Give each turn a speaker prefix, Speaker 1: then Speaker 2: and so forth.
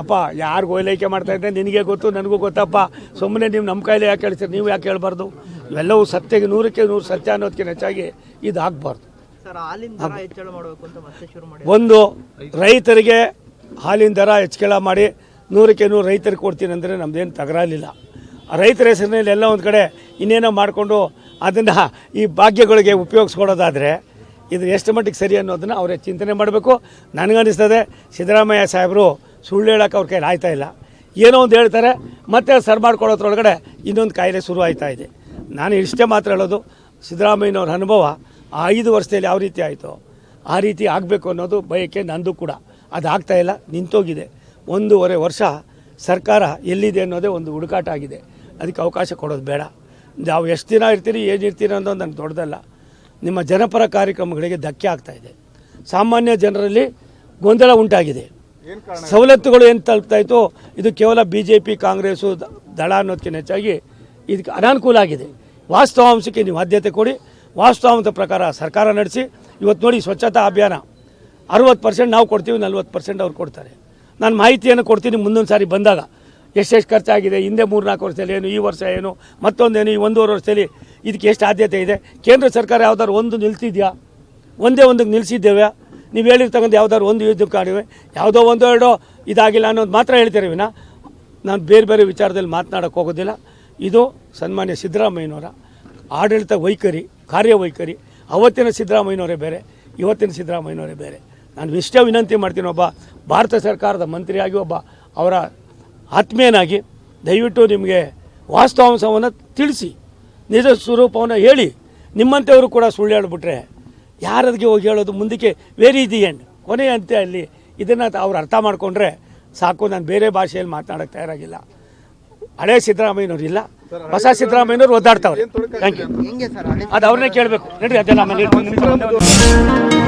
Speaker 1: ಅಪ್ಪ ಯಾರಿಗೂ ಓಲೈಕೆ ಮಾಡ್ತಾ ಇದ್ದೆ ನಿನಗೆ ಗೊತ್ತು ನನಗೂ ಗೊತ್ತಪ್ಪ. ಸುಮ್ಮನೆ ನೀವು ನಮ್ಮ ಕೈಲಿ ಯಾಕೆ ಹೇಳ್ತೀರಿ? ನೀವು ಯಾಕೆ ಹೇಳ್ಬಾರ್ದು? ಇವೆಲ್ಲವೂ ಸತ್ಯಗೆ ನೂರಕ್ಕೆ ನೂರು ಸತ್ಯ ಅನ್ನೋದಕ್ಕಿಂತ ಹೆಚ್ಚಾಗಿ ಇದು ಆಗಬಾರ್ದು.
Speaker 2: ಸರ್ ಹಾಲಿನ ದರ ಹೆಚ್ಚಳ ಮಾಡಬೇಕು ಅಂತ ಮತ್ತೆ ಶುರು ಮಾಡಿ
Speaker 1: ಒಂದು ರೈತರಿಗೆ ಹಾಲಿನ ದರ ಹೆಚ್ಚಳ ಮಾಡಿ ನೂರಕ್ಕೆ ನೂರು ರೈತರಿಗೆ ಕೊಡ್ತೀನಿ ಅಂದರೆ ನಮ್ದೇನು ತಗರಾಲಿಲ್ಲ. ಆ ರೈತರ ಹೆಸರಿನಲ್ಲಿ ಎಲ್ಲ ಒಂದು ಕಡೆ ಇನ್ನೇನೋ ಮಾಡಿಕೊಂಡು ಅದನ್ನು ಈ ಭಾಗ್ಯಗಳಿಗೆ ಉಪಯೋಗಿಸ್ಕೊಡೋದಾದರೆ ಇದು ಎಷ್ಟು ಮಟ್ಟಿಗೆ ಸರಿ ಅನ್ನೋದನ್ನು ಅವರೇ ಚಿಂತನೆ ಮಾಡಬೇಕು. ನನಗನ್ನಿಸ್ತದೆ, ಸಿದ್ದರಾಮಯ್ಯ ಸಾಹೇಬರು ಸುಳ್ಳು ಹೇಳೋಕೆ ಅವ್ರ ಕೈಲಿ ಆಯ್ತಾ ಇಲ್ಲ. ಏನೋ ಒಂದು ಹೇಳ್ತಾರೆ, ಮತ್ತೆ ಸರ್ ಮಾಡ್ಕೊಳ್ಳೋದ್ರೊಳಗಡೆ ಇನ್ನೊಂದು ಕಾಯಿಲೆ ಶುರು ಆಯ್ತಾ ಇದೆ. ನಾನು ಇಷ್ಟೇ ಮಾತ್ರ ಹೇಳೋದು, ಸಿದ್ದರಾಮಯ್ಯನವ್ರ ಅನುಭವ ಆ ಐದು ವರ್ಷದಲ್ಲಿ ಯಾವ ರೀತಿ ಆಯಿತು, ಆ ರೀತಿ ಆಗಬೇಕು ಅನ್ನೋದು ಬಯಕೆ ನಂದು ಕೂಡ. ಅದು ಆಗ್ತಾ ಇಲ್ಲ, ನಿಂತೋಗಿದೆ. ಒಂದೂವರೆ ವರ್ಷ ಸರ್ಕಾರ ಎಲ್ಲಿದೆ ಅನ್ನೋದೇ ಒಂದು ಹುಡುಕಾಟ ಆಗಿದೆ. ಅದಕ್ಕೆ ಅವಕಾಶ ಕೊಡೋದು ಬೇಡ. ನಾವು ಎಷ್ಟು ದಿನ ಇರ್ತೀರಿ, ಏನು ಇರ್ತೀರಿ ಅನ್ನೋದು ನನಗೆ ದೊಡ್ಡದಲ್ಲ. ನಿಮ್ಮ ಜನಪರ ಕಾರ್ಯಕ್ರಮಗಳಿಗೆ ಧಕ್ಕೆ ಆಗ್ತಾ ಇದೆ. ಸಾಮಾನ್ಯ ಜನರಲ್ಲಿ ಗೊಂದಲ ಉಂಟಾಗಿದೆ. ಸವಲತ್ತುಗಳು ಏನು ತಲುಪ್ತಾ ಇತ್ತು? ಇದು ಕೇವಲ ಬಿ ಜೆ ಪಿ ಕಾಂಗ್ರೆಸ್ಸು ದಳ ಅನ್ನೋದಕ್ಕಿಂತ ಹೆಚ್ಚಾಗಿ ಇದಕ್ಕೆ ಅನಾನುಕೂಲ ಆಗಿದೆ. ವಾಸ್ತವಾಂಶಕ್ಕೆ ನೀವು ಆದ್ಯತೆ ಕೊಡಿ. ವಾಸ್ತವಾಂಶದ ಪ್ರಕಾರ ಸರ್ಕಾರ ನಡೆಸಿ. ಇವತ್ತು ನೋಡಿ ಸ್ವಚ್ಛತಾ ಅಭಿಯಾನ. ಅರುವತ್ತು ಪರ್ಸೆಂಟ್ ನಾವು ಕೊಡ್ತೀವಿ ನಲ್ವತ್ತು ಪರ್ಸೆಂಟ್ ಅವ್ರು ಕೊಡ್ತಾರೆ. ನಾನು ಮಾಹಿತಿಯನ್ನು ಕೊಡ್ತೀನಿ ಮುಂದೊಂದು ಸಾರಿ ಬಂದಾಗ. ಎಷ್ಟೆಷ್ಟು ಖರ್ಚಾಗಿದೆ ಹಿಂದೆ ಮೂರು ನಾಲ್ಕು ವರ್ಷದಲ್ಲಿ ಏನು ಈ ವರ್ಷ ಏನು ಮತ್ತೊಂದೇನು ಈ ಒಂದೂವರೆ ವರ್ಷದಲ್ಲಿ ಇದಕ್ಕೆ ಎಷ್ಟು ಆದ್ಯತೆ ಇದೆ? ಕೇಂದ್ರ ಸರ್ಕಾರ ಯಾವ್ದಾದ್ರು ಒಂದು ನಿಲ್ತಿದೆಯಾ? ಒಂದೇ ಒಂದಕ್ಕೆ ನಿಲ್ಲಿಸಿದ್ದೇವೆ ನೀವು ಹೇಳಿರ್ತಕ್ಕಂಥ ಯಾವ್ದಾದ್ರು ಒಂದು ಯುದ್ಧ ಕಾಣಿವೆ ಯಾವುದೋ ಒಂದೋ ಎರಡೋ ಇದಾಗಿಲ್ಲ ಅನ್ನೋದು ಮಾತ್ರ ಹೇಳ್ತೀರಿ ವಿನ? ನಾನು ಬೇರೆ ಬೇರೆ ವಿಚಾರದಲ್ಲಿ ಮಾತನಾಡೋಕ್ಕೆ ಹೋಗೋದಿಲ್ಲ. ಇದು ಸನ್ಮಾನ್ಯ ಸಿದ್ದರಾಮಯ್ಯನವರ ಆಡಳಿತ ವೈಖರಿ ಕಾರ್ಯವೈಖರಿ ಅವತ್ತಿನ ಸಿದ್ದರಾಮಯ್ಯನವರೇ ಬೇರೆ, ಇವತ್ತಿನ ಸಿದ್ದರಾಮಯ್ಯನವರೇ ಬೇರೆ. ನಾನು ಇಷ್ಟೇ ವಿನಂತಿ ಮಾಡ್ತೀನಿ, ಒಬ್ಬ ಭಾರತ ಸರ್ಕಾರದ ಮಂತ್ರಿಯಾಗಿ, ಒಬ್ಬ ಅವರ ಆತ್ಮೀಯನಾಗಿ ದಯವಿಟ್ಟು ನಿಮಗೆ ವಾಸ್ತವಾಂಶವನ್ನು ತಿಳಿಸಿ. ನಿಜ ಸ್ವರೂಪವನ್ನು ಹೇಳಿ ನಿಮ್ಮಂಥವರು ಕೂಡ ಸುಳ್ಳು ಹೇಳ್ಬಿಟ್ರೆ ಯಾರದಿಗೆ ಹೋಗಿ ಹೇಳೋದು? ಮುಂದಕ್ಕೆ ವೇರಿ ದಿ ಎಂಡ್ ಕೊನೆ ಅಂತೆ ಅಲ್ಲಿ ಇದನ್ನು ಅವ್ರು ಅರ್ಥ ಮಾಡಿಕೊಂಡ್ರೆ ಸಾಕು ನಾನು ಬೇರೆ ಭಾಷೆಯಲ್ಲಿ ಮಾತನಾಡೋಕ್ಕೆ ತಯಾರಾಗಿಲ್ಲ. ಹಳೆ ಸಿದ್ದರಾಮಯ್ಯನವ್ರು ಇಲ್ಲ. ಹೊಸ ಸಿದ್ದರಾಮಯ್ಯನವ್ರು ಒದ್ದಾಡ್ತಾವ್ರೆ. ಥ್ಯಾಂಕ್ ಯು ಅದು ಅವ್ರನ್ನೇ ಕೇಳಬೇಕು. ನೋಡಿ ಅದೆಲ್ಲ.